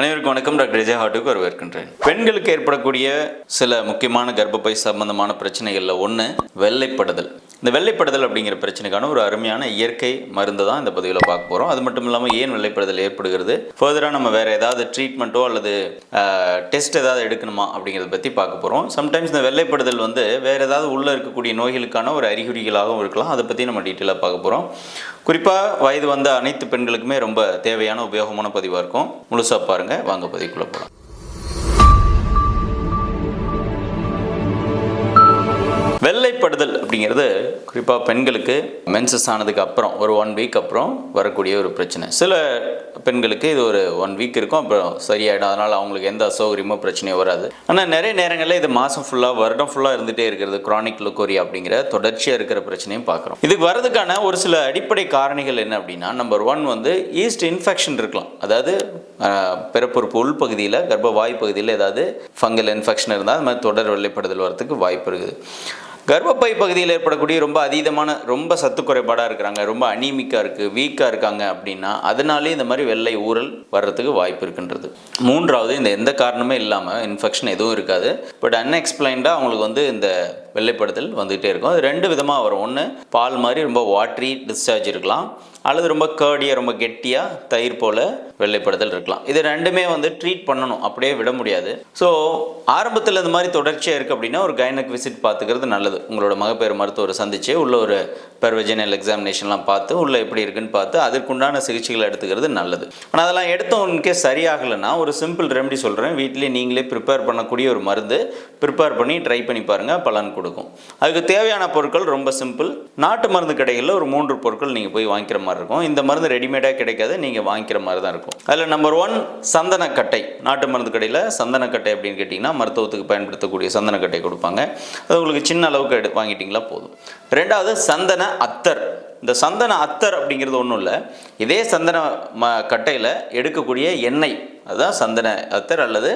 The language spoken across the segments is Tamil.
அனைவருக்கும் வணக்கம். டாக்டர் விஜய் ஹாட்டுக்கு வரவேற்கின்றேன். பெண்களுக்கு ஏற்படக்கூடிய சில முக்கியமான கர்ப்பப்பை சம்பந்தமான பிரச்சனைகளில் ஒன்று வெள்ளைப்படுதல். இந்த வெள்ளைப்படுதல் அப்படிங்கிற பிரச்சனைக்கான ஒரு அருமையான இயற்கை மருந்து தான் இந்த பதிவில் பார்க்க போகிறோம் அது மட்டும் இல்லாமல் ஏன் வெள்ளைப்படுதல் ஏற்படுகிறது? ஃபர்தராக நம்ம வேறு ஏதாவது ட்ரீட்மெண்ட்டோ அல்லது டெஸ்ட் ஏதாவது எடுக்கணுமா அப்படிங்கிறத பற்றி பார்க்க போகிறோம் சம்டைம்ஸ் இந்த வெள்ளைப்படுதல் வந்து வேறு ஏதாவது உள்ளே இருக்கக்கூடிய நோய்களுக்கான ஒரு அறிகுறிகளாகவும் இருக்கலாம். அதை பற்றி நம்ம டீட்டெயிலாக பார்க்க போகிறோம் குறிப்பாக வயது வந்த அனைத்து பெண்களுக்குமே ரொம்ப தேவையான உபயோகமான பதிவாக இருக்கும். முழுசாக பாருங்கள் வாங்க பதிவுக்குள்ளே போகலாம் வெள்ளைப்படுதல் அப்படிங்கிறது குறிப்பாக பெண்களுக்கு மென்சஸ் ஆனதுக்கு அப்புறம் ஒரு ஒன் வீக் அப்புறம் வரக்கூடிய ஒரு பிரச்சனை. சில பெண்களுக்கு இது ஒரு ஒன் வீக் இருக்கும் அப்புறம் சரியாயிடும். அதனால் அவங்களுக்கு எந்த அசௌகரியமோ பிரச்சனையோ வராது. ஆனால் நிறைய நேரங்களில் இது மாதம் ஃபுல்லாக வருடம் ஃபுல்லாக இருந்துகிட்டே இருக்கிறது குரானிக் லுக்கோரியா அப்படிங்கிற தொடர்ச்சியாக இருக்கிற பிரச்சனையும் பார்க்குறோம். இதுக்கு வரதுக்கான ஒரு சில அடிப்படை காரணிகள் என்ன அப்படின்னா நம்பர் ஒன் வந்து ஈஸ்ட் இன்ஃபெக்ஷன் இருக்கலாம். அதாவது பிறப்புறுப்பு உள்பகுதியில் கர்ப்ப வாய் பகுதியில் ஏதாவது ஃபங்கல் இன்ஃபெக்ஷன் இருந்தால் அது மாதிரி தொடர் வெள்ளைப்படுதல் வரதுக்கு வாய்ப்பு இருக்குது. கர்ப்பப்பை பகுதியில் ஏற்படக்கூடிய ரொம்ப அதீதமான ரொம்ப சத்து குறைபாடாக இருக்கிறாங்க ரொம்ப அனீமிக்காக இருக்குது வீக்காக இருக்காங்க அப்படின்னா அதனாலே இந்த மாதிரி வெள்ளை ஊறல் வர்றதுக்கு வாய்ப்பு இருக்கின்றது. மூன்றாவது இந்த எந்த காரணமே இல்லாமல் இன்ஃபெக்ஷன் எதுவும் இருக்காது. பட் அன்எக்ஸ்பிளைன்டாக அவங்களுக்கு வந்து இந்த வெள்ளைப்படுதல் வந்துகிட்டே இருக்கும். அது ரெண்டு விதமாக வரும். ஒன்று பால் மாதிரி ரொம்ப வாட்ரி டிஸ்சார்ஜ் இருக்கலாம். அல்லது ரொம்ப கேர்டியாக ரொம்ப கெட்டியாக தயிர் போல் வெள்ளைப்படுதல் இருக்கலாம். இது ரெண்டுமே வந்து ட்ரீட் பண்ணணும். அப்படியே விட முடியாது. ஸோ ஆரம்பத்தில் இந்த மாதிரி தொடர்ச்சியாக இருக்குது அப்படின்னா ஒரு கைனக் விசிட் பார்த்துக்கிறது நல்லது. உங்களோட மகப்பேறு மருத்துவரை சந்திச்சு உள்ள ஒரு பெர்வெஜினல் எக்ஸாமினேஷன்லாம் பார்த்து உள்ளே எப்படி இருக்குன்னு பார்த்து அதற்குண்டான சிகிச்சைகளை எடுத்துக்கிறது நல்லது. ஆனால் அதெல்லாம் எடுத்தவனுக்கே சரியாகலைன்னா ஒரு சிம்பிள் ரெமெடி சொல்கிறேன் வீட்டிலேயே நீங்களே ப்ரிப்பேர் பண்ணக்கூடிய ஒரு மருந்து ப்ரிப்பேர் பண்ணி ட்ரை பண்ணி பாருங்கள் பலன் கொடுக்கும். அதுக்கு தேவையான பொருட்கள் ரொம்ப சிம்பிள் நாட்டு மருந்து கடைகளில் ஒரு மூன்று பொருட்கள் நீங்கள் போய் வாங்கிக்கிற மாதிரி இருக்கும். இந்த மருந்து ரெடிமேடாக கிடைக்காது. நீங்கள் வாங்கிக்கிற மாதிரி தான் இருக்கும். அதில் நம்பர் ஒன் சந்தனக்கட்டை. நாட்டு மருந்து கடையில் சந்தனக்கட்டை அப்படின்னு கேட்டிங்கன்னா மருத்துவத்துக்கு பயன்படுத்தக்கூடிய சந்தனக்கட்டை கொடுப்பாங்க. அது உங்களுக்கு சின்ன அளவுக்கு எடு வாங்கிட்டீங்களா போதும். ரெண்டாவது சந்தன அத்தர். இந்த சந்தன அத்தர் அப்படிங்கிறது ஒன்றும் இல்லை. இதே சந்தன ம கட்டையில் எடுக்கக்கூடிய எண்ணெய் அதுதான் சந்தன அத்தர் அல்லது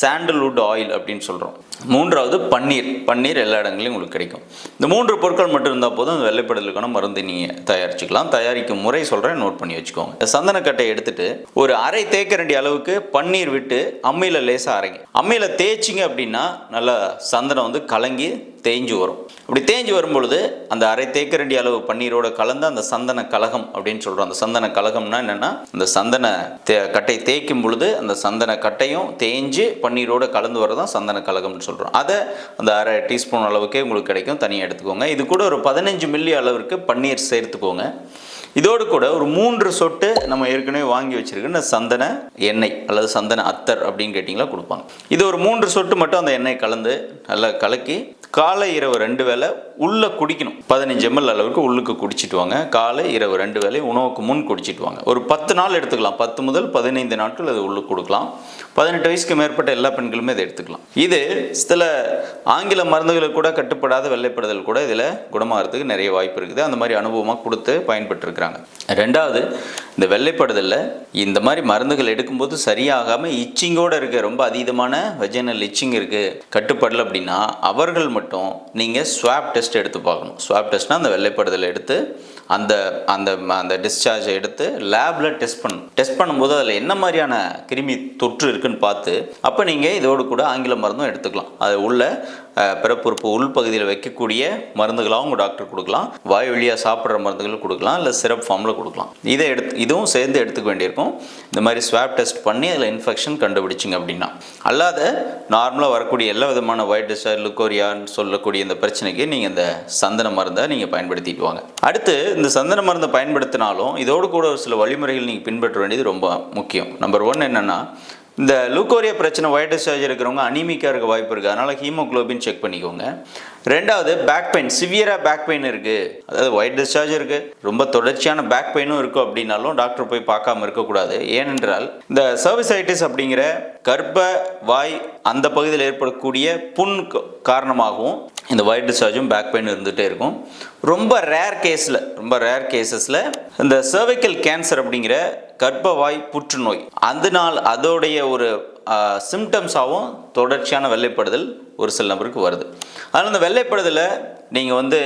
சாண்டல்வுட் ஆயில் அப்படின்னு சொல்கிறோம் மூன்றாவது பன்னீர். பன்னீர் எல்லா இடங்களையும் உங்களுக்கு கிடைக்கும். இந்த மூன்று பொருட்கள் மட்டும் இருந்தால் போதும் அந்த வெள்ளைப்படலுக்கான மருந்து நீங்கள் தயாரிச்சுக்கலாம். தயாரிக்கும் முறை சொல்கிறேன் நோட் பண்ணி வச்சுக்கோங்க. இந்த சந்தனக்கட்டையை எடுத்துட்டு ஒரு அரை தேக்கரண்டி அளவுக்கு பன்னீர் விட்டு அம்மியில் லேசாக அரைங்க. அம்மியில் தேய்ச்சிங்க அப்படின்னா நல்லா சந்தனம் வந்து கலங்கி தேஞ்சு வரும். அப்படி தேஞ்சு வரும்பொழுது அந்த அரை தேக்கரண்டி அளவு பன்னீரோட கலந்து அந்த சந்தன கலகம் அப்படின்னு சொல்கிறோம் அந்த சந்தன கலகம்னா என்னென்னா அந்த சந்தன தே கட்டை தேய்க்கும் பொழுது அந்த சந்தன கட்டையும் தேய்ஞ்சு பன்னீரோட கலந்து வரதான் சந்தன கலகம்னு சொல்கிறோம் அதை அந்த அரை டீஸ்பூன் அளவுக்கே உங்களுக்கு கிடைக்கும். தனியாக எடுத்துக்கோங்க. இது கூட ஒரு பதினஞ்சு மில்லி அளவிற்கு பன்னீர் சேர்த்துக்கோங்க. இதோடு கூட ஒரு மூன்று சொட்டு நம்ம ஏற்கனவே வாங்கி வச்சிருக்க சந்தன எண்ணெய் அல்லது சந்தன அத்தர் அப்படின்னு கேட்டிங்களா கொடுப்பாங்க. இது ஒரு மூன்று சொட்டு மட்டும் அந்த எண்ணெய் கலந்து நல்லா கலக்கி காலை இரவு ரெண்டு வேளை உள்ளே குடிக்கணும். பதினஞ்சு எம்எல் அளவுக்கு உள்ளுக்கு குடிச்சிட்டு வாங்க. காலை இரவு ரெண்டு வேளை உணவுக்கு முன் குடிச்சிட்டு வாங்க. ஒரு பத்து நாள் எடுத்துக்கலாம். பத்து முதல் பதினைந்து நாட்கள் அது உள்ளுக்கு கொடுக்கலாம். பதினெட்டு வயசுக்கு மேற்பட்ட எல்லா பெண்களுமே இதை எடுத்துக்கலாம். இது சில ஆங்கில மருந்துகளுக்கு கூட கட்டுப்படாத வெள்ளைப்படுதல் கூட இதில் குணமாகிறதுக்கு நிறைய வாய்ப்பு இருக்குது. அந்த மாதிரி அனுபவமாக கொடுத்து பயன்பட்டுருக்கிறாங்க ரெண்டாவது இந்த வெள்ளைப்படுதலில் இந்த மாதிரி மருந்துகள் எடுக்கும்போது சரியாகாமல் இச்சிங்கோடு இருக்க. ரொம்ப அதீதமான வெஜினல் இச்சிங் இருக்குது கட்டுப்படலை அப்படின்னா அவர்கள் மட்டும் நீங்கள் ஸ்வாப் டெஸ்ட் எடுத்து பார்க்கணும். ஸ்வாப் டெஸ்ட்னால் அந்த வெள்ளைப்படுதல் எடுத்து அந்த அந்த அந்த டிஸ்சார்ஜை எடுத்து லேபில் டெஸ்ட் பண்ணணும். டெஸ்ட் பண்ணும்போது அதில் என்ன மாதிரியான கிருமி தொற்று இருக்குன்னு பார்த்து அப்போ நீங்கள் இதோடு கூட ஆங்கில மருந்தும் எடுத்துக்கலாம். அது உள்ள பிறப்புறுப்பு உள்பகுதியில் வைக்கக்கூடிய மருந்துகளாகவும் உங்கள் டாக்டர் கொடுக்கலாம். வாய் வழியாக சாப்பிட்ற மருந்துகள் கொடுக்கலாம். இல்லை சிரப் ஃபார்மில் கொடுக்கலாம். இதை எடுத்து இதுவும் சேர்ந்து எடுத்துக்க வேண்டியிருக்கும். இந்த மாதிரி ஸ்வாப் டெஸ்ட் பண்ணி அதில் இன்ஃபெக்ஷன் கண்டுபிடிச்சிங்க அப்படின்னா. அல்லாத நார்மலாக வரக்கூடிய எல்லா விதமான ஒயிட் டிஸ்சார்ஜ் லுக்கோரியான்னு சொல்லக்கூடிய இந்த பிரச்சனைக்கு நீங்கள் இந்த சந்தன மருந்தை நீங்கள் பயன்படுத்திட்டு வாங்க. அடுத்து இந்த சந்தன மருந்தை பயன்படுத்தினாலும் இதோடு கூட ஒரு சில வழிமுறைகள் நீங்கள் பின்பற்ற வேண்டியது ரொம்ப முக்கியம். நம்பர் ஒன் என்னென்னா இந்த லூக்கோரியா பிரச்சனை ஒயிட் டிஸ்சார்ஜ் இருக்கிறவங்க அனிமிக்காக இருக்க வாய்ப்பு இருக்குது அதனால் ஹீமோகுளோபின் செக் பண்ணிக்கோங்க. ரெண்டாவது பேக் பெயின் சிவியராக பேக் பெயின் இருக்குது அதாவது ஒயிட் டிஸ்சார்ஜ் இருக்குது ரொம்ப தொடர்ச்சியான பேக் பெயினும் இருக்கும் அப்படின்னாலும் டாக்டர் போய் பார்க்காம இருக்கக்கூடாது. ஏனென்றால் இந்த சர்விசைட்டிஸ் அப்படிங்கிற கர்ப்ப வாய் அந்த பகுதியில் ஏற்படக்கூடிய புண் காரணமாகவும் இந்த ஒயிட் டிஸ்சார்ஜும் பேக் பெயின் இருந்துகிட்டே இருக்கும். ரொம்ப ரேர் கேஸில் ரொம்ப ரேர் கேசஸில் இந்த சர்வைக்கல் கேன்சர் அப்படிங்கிற கர்ப்பவாய் புற்றுநோய். அதனால் அதோடைய ஒரு சிம்டம்ஸாகவும் தொடர்ச்சியான வெள்ளைப்படுதல் ஒரு சில நபருக்கு வருது. அதனால் இந்த வெள்ளைப்படுதலை நீங்கள் வந்து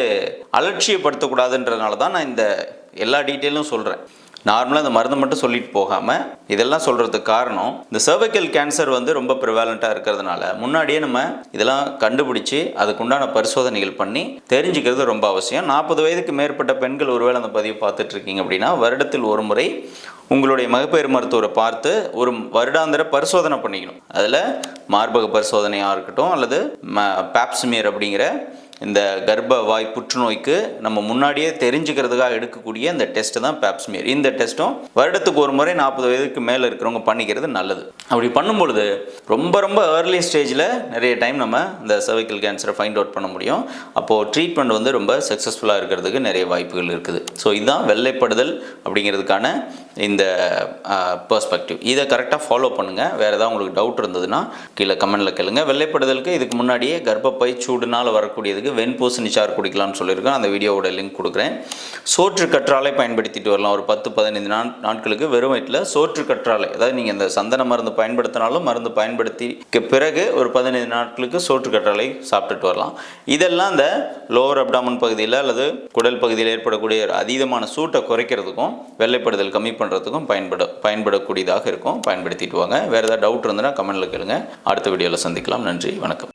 அலட்சியப்படுத்தக்கூடாதுன்றதுனால தான் நான் இந்த எல்லா டீட்டெயிலும் சொல்கிறேன் நார்மலாக இந்த மருந்து மட்டும் சொல்லிட்டு போகாமல் இதெல்லாம் சொல்கிறதுக்கு காரணம் இந்த சர்வைக்கல் கேன்சர் வந்து ரொம்ப ப்ரிவாலண்ட்டாக இருக்கிறதுனால முன்னாடியே நம்ம இதெல்லாம் கண்டுபிடிச்சி அதுக்குண்டான பரிசோதனைகள் பண்ணி தெரிஞ்சுக்கிறது ரொம்ப அவசியம். நாற்பது வயதுக்கு மேற்பட்ட பெண்கள் ஒருவேளை அந்த பதிவு பார்த்துட்டு இருக்கீங்க அப்படின்னா வருடத்தில் ஒரு முறை உங்களுடைய மகப்பேறு மருத்துவரை பார்த்து ஒரு வருடாந்திர பரிசோதனை பண்ணிக்கணும். அதில் மார்பக பரிசோதனையாக இருக்கட்டும் அல்லது பேப்ஸ்மியர் அப்படிங்கிற இந்த கர்ப்ப வாய் புற்றுநோய்க்கு நம்ம முன்னாடியே தெரிஞ்சுக்கிறதுக்காக எடுக்கக்கூடிய இந்த டெஸ்ட் தான் பேப்ஸ்மியர். இந்த டெஸ்ட்டும் வருடத்துக்கு ஒரு முறை நாற்பது வயதுக்கு மேலே இருக்கிறவங்க பண்ணிக்கிறது நல்லது. அப்படி பண்ணும்பொழுது ரொம்ப ரொம்ப ஏர்லி ஸ்டேஜில் நிறைய டைம் நம்ம இந்த சர்வைக்கல் கேன்சரை ஃபைண்ட் அவுட் பண்ண முடியும். அப்போது ட்ரீட்மெண்ட் வந்து ரொம்ப சக்ஸஸ்ஃபுல்லாக இருக்கிறதுக்கு நிறைய வாய்ப்புகள் இருக்குது. ஸோ இதுதான் வெள்ளைப்படுதல் அப்படிங்கிறதுக்கான இந்த பர்ஸ்பெக்டிவ் இதை கரெக்டாக ஃபாலோ பண்ணுங்கள் வேறு ஏதாவது உங்களுக்கு டவுட் இருந்ததுன்னா கீழே கமெண்டில் கேளுங்க. வெள்ளைப்படுதலுக்கு இதுக்கு முன்னாடியே கர்ப்பப்பை சூடுனால் வரக்கூடியதுக்கு வெண்பூசணி சாறு குடிக்கலாம்னு சொல்லியிருக்கேன். அந்த வீடியோவோட லிங்க் கொடுக்குறேன். சோற்று கற்றாலை பயன்படுத்திட்டு வரலாம். ஒரு பத்து பதினைந்து நாள் நாட்களுக்கு வெறும் வயிற்றில் சோற்று கற்றாலை அதாவது நீங்கள் இந்த சந்தன மருந்து பயன்படுத்தினாலும் மருந்து பயன்படுத்திக்கு பிறகு ஒரு பதினைந்து நாட்களுக்கு சோற்று கற்றாலை சாப்பிட்டுட்டு வரலாம். இதெல்லாம் இந்த லோவர் அப்டாமன் பகுதியில் அல்லது குடல் பகுதியில் ஏற்படக்கூடிய ஒரு அதீதமான சூட்டை குறைக்கிறதுக்கும் வெள்ளைப்படுதல் கம்மி பண்ணுறதுக்கும் பயன்பட பயன்படக்கூடியதாக இருக்கும். பயன்படுத்திட்டு வாங்க. வேறு ஏதாவது டவுட் இருந்ததுன்னா கமெண்ட்டில் கேளுங்க. அடுத்த வீடியோவில் சந்திக்கலாம். நன்றி. வணக்கம்.